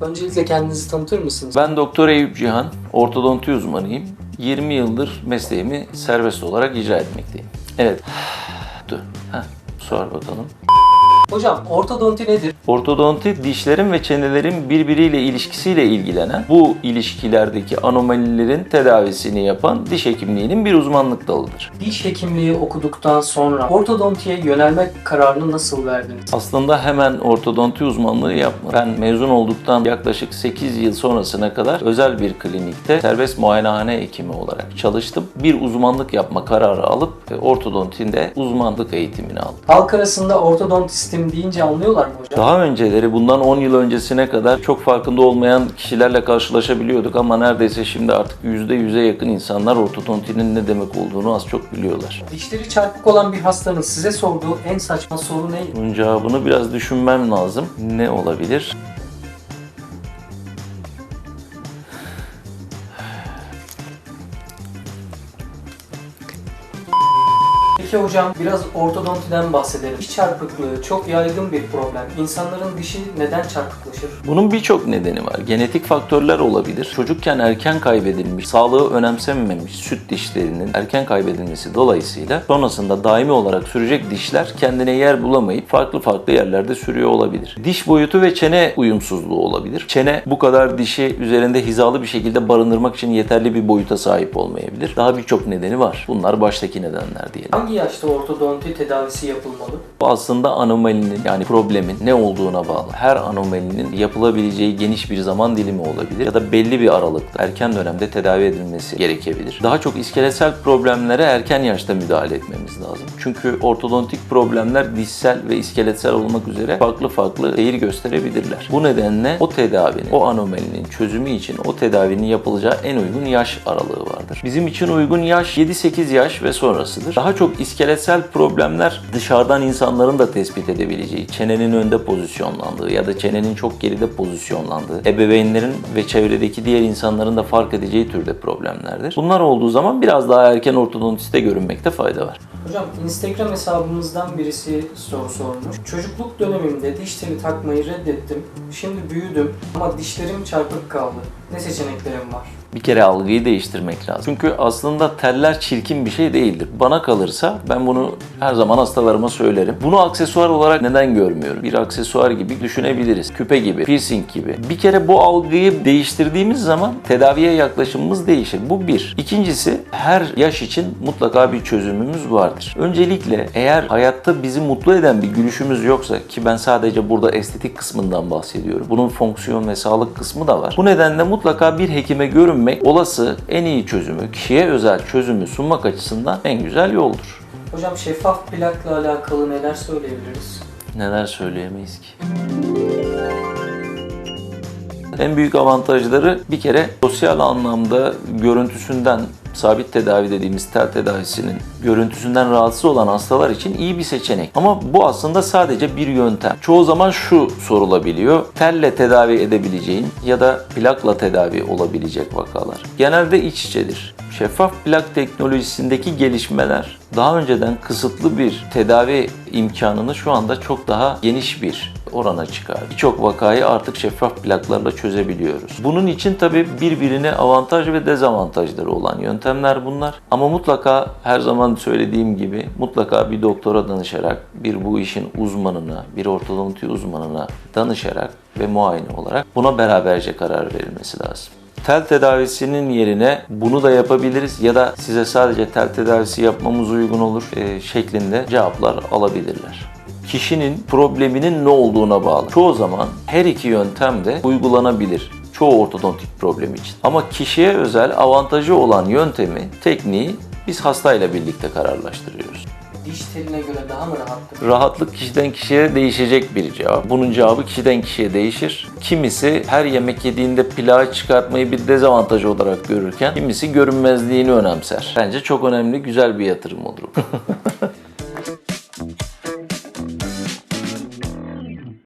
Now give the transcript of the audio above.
Öncelikle kendinizi tanıtır mısınız? Ben Doktor Eyüp Cihan, ortodonti uzmanıyım. 20 yıldır mesleğimi serbest olarak icra etmekteyim. Evet. Dur. Heh, sor bakalım. Hocam ortodonti nedir? Ortodonti dişlerin ve çenelerin birbiriyle ilişkisiyle ilgilenen bu ilişkilerdeki anomalilerin tedavisini yapan diş hekimliğinin bir uzmanlık dalıdır. Diş hekimliği okuduktan sonra ortodontiye yönelmek kararını nasıl verdiniz? Aslında hemen ortodonti uzmanlığı yapmadım. Ben mezun olduktan yaklaşık 8 yıl sonrasına kadar özel bir klinikte serbest muayenehane hekimi olarak çalıştım. Bir uzmanlık yapma kararı alıp e, ortodontinde uzmanlık eğitimini aldım. Halk arasında ortodontistim deyince anlıyorlar mı hocam? Daha önceleri bundan 10 yıl öncesine kadar çok farkında olmayan kişilerle karşılaşabiliyorduk ama neredeyse şimdi artık %100'e yakın insanlar ortodontinin ne demek olduğunu az çok biliyorlar. Dişleri çarpık olan bir hastanın size sorduğu en saçma soru ne? Bunun cevabını biraz düşünmem lazım. Ne olabilir? Peki hocam biraz ortodontiden bahsedelim. Diş çarpıklığı çok yaygın bir problem. İnsanların dişi neden çarpıklaşır? Bunun birçok nedeni var. Genetik faktörler olabilir. Çocukken erken kaybedilmiş, sağlığı önemsenmemiş süt dişlerinin erken kaybedilmesi dolayısıyla sonrasında daimi olarak sürecek dişler kendine yer bulamayıp farklı farklı yerlerde sürüyor olabilir. Diş boyutu ve çene uyumsuzluğu olabilir. Çene bu kadar dişi üzerinde hizalı bir şekilde barındırmak için yeterli bir boyuta sahip olmayabilir. Daha birçok nedeni var. Bunlar baştaki nedenler diyelim. Hangi yaşta ortodonti tedavisi yapılmalı? Bu aslında anomalinin yani problemin ne olduğuna bağlı. Her anomalinin yapılabileceği geniş bir zaman dilimi olabilir ya da belli bir aralıkta erken dönemde tedavi edilmesi gerekebilir. Daha çok iskeletsel problemlere erken yaşta müdahale etmemiz lazım. Çünkü ortodontik problemler dişsel ve iskeletsel olmak üzere farklı farklı seyir gösterebilirler. Bu nedenle o tedavinin, o anomalinin çözümü için o tedavinin yapılacağı en uygun yaş aralığı vardır. Bizim için uygun yaş 7-8 yaş ve sonrasıdır. Daha çok iskeletsel problemler dışarıdan insanların da tespit edebileceği, çenenin önde pozisyonlandığı ya da çenenin çok geride pozisyonlandığı, ebeveynlerin ve çevredeki diğer insanların da fark edeceği türde problemlerdir. Bunlar olduğu zaman biraz daha erken ortodontiste görünmekte fayda var. Hocam Instagram hesabımızdan birisi soru sormuş. Çocukluk dönemimde diş teli takmayı reddettim. Şimdi büyüdüm ama dişlerim çarpık kaldı. Ne seçeneklerim var? Bir kere algıyı değiştirmek lazım. Çünkü aslında teller çirkin bir şey değildir. Bana kalırsa ben bunu her zaman hastalarıma söylerim. Bunu aksesuar olarak neden görmüyorum? Bir aksesuar gibi düşünebiliriz. Küpe gibi, piercing gibi. Bir kere bu algıyı değiştirdiğimiz zaman tedaviye yaklaşımımız değişir. Bu bir. İkincisi her yaş için mutlaka bir çözümümüz vardır. Öncelikle eğer hayatta bizi mutlu eden bir gülüşümüz yoksa ki ben sadece burada estetik kısmından bahsediyorum. Bunun fonksiyon ve sağlık kısmı da var. Bu nedenle mutlaka bir hekime görünmek olası en iyi çözümü, kişiye özel çözümü sunmak açısından en güzel yoldur. Hocam şeffaf plakla alakalı neler söyleyebiliriz? Neler söyleyemeyiz ki? En büyük avantajları bir kere sosyal anlamda görüntüsünden sabit tedavi dediğimiz tel tedavisinin görüntüsünden rahatsız olan hastalar için iyi bir seçenek. Ama bu aslında sadece bir yöntem. Çoğu zaman şu sorulabiliyor. Telle tedavi edebileceğin ya da plakla tedavi olabilecek vakalar. Genelde iç içedir. Şeffaf plak teknolojisindeki gelişmeler daha önceden kısıtlı bir tedavi imkanını şu anda çok daha geniş bir orana çıkar. Birçok vakayı artık şeffaf plaklarla çözebiliyoruz. Bunun için tabi birbirine avantaj ve dezavantajları olan yöntemler bunlar. Ama mutlaka her zaman söylediğim gibi mutlaka bir doktora danışarak, bir bu işin uzmanına, bir ortodonti uzmanına danışarak ve muayene olarak buna beraberce karar verilmesi lazım. Tel tedavisinin yerine bunu da yapabiliriz ya da size sadece tel tedavisi yapmamız uygun olur e, şeklinde cevaplar alabilirler kişinin probleminin ne olduğuna bağlı. Çoğu zaman her iki yöntem de uygulanabilir çoğu ortodontik problem için. Ama kişiye özel avantajı olan yöntemi, tekniği biz hastayla birlikte kararlaştırıyoruz. Diş teline göre daha mı rahattır? Rahatlık kişiden kişiye değişecek bir cevap. Bunun cevabı kişiden kişiye değişir. Kimisi her yemek yediğinde plağı çıkartmayı bir dezavantaj olarak görürken kimisi görünmezliğini önemser. Bence çok önemli, güzel bir yatırım olur. bu.